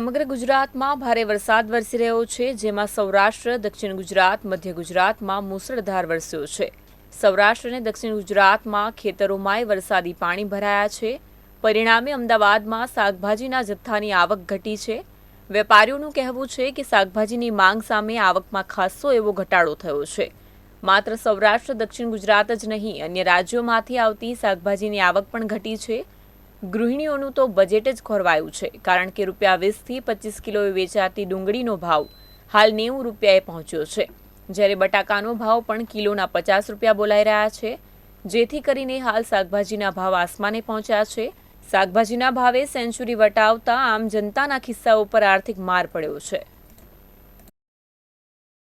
સમગ્ર ગુજરાતમાં ભારે વરસાદ વરસી રહ્યો છે, જેમાં સૌરાષ્ટ્ર, દક્ષિણ ગુજરાત, મધ્ય ગુજરાતમાં મુસળધાર વરસ્યો છે. સૌરાષ્ટ્ર અને દક્ષિણ ગુજરાતમાં ખેતરોમાંય વરસાદી પાણી ભરાયા છે. પરિણામે અમદાવાદમાં શાકભાજીના જથ્થાની આવક ઘટી છે. વેપારીઓનું કહેવું છે કે શાકભાજીની માંગ સામે આવકમાં ખાસ્સો એવો ઘટાડો થયો છે. માત્ર સૌરાષ્ટ્ર, દક્ષિણ ગુજરાત જ નહીં, અન્ય રાજ્યોમાંથી આવતી શાકભાજીની આવક પણ ઘટી છે. ગૃહિણીઓનું તો બજેટ જ ખોરવાયું છે, કારણ કે રૂપિયા વીસથી પચીસ કિલોએ વેચાતી ડુંગળીનો ભાવ હાલ નેવું રૂપિયાએ પહોંચ્યો છે. જ્યારે બટાકાનો ભાવ પણ કિલોના પચાસ રૂપિયા બોલાઈ રહ્યા છે, જેથી કરીને હાલ શાકભાજીના ભાવ આસમાને પહોંચ્યા છે. શાકભાજીના ભાવે સેન્ચુરી વટાવતા આમ જનતાના ખિસ્સા ઉપર આર્થિક માર પડ્યો છે.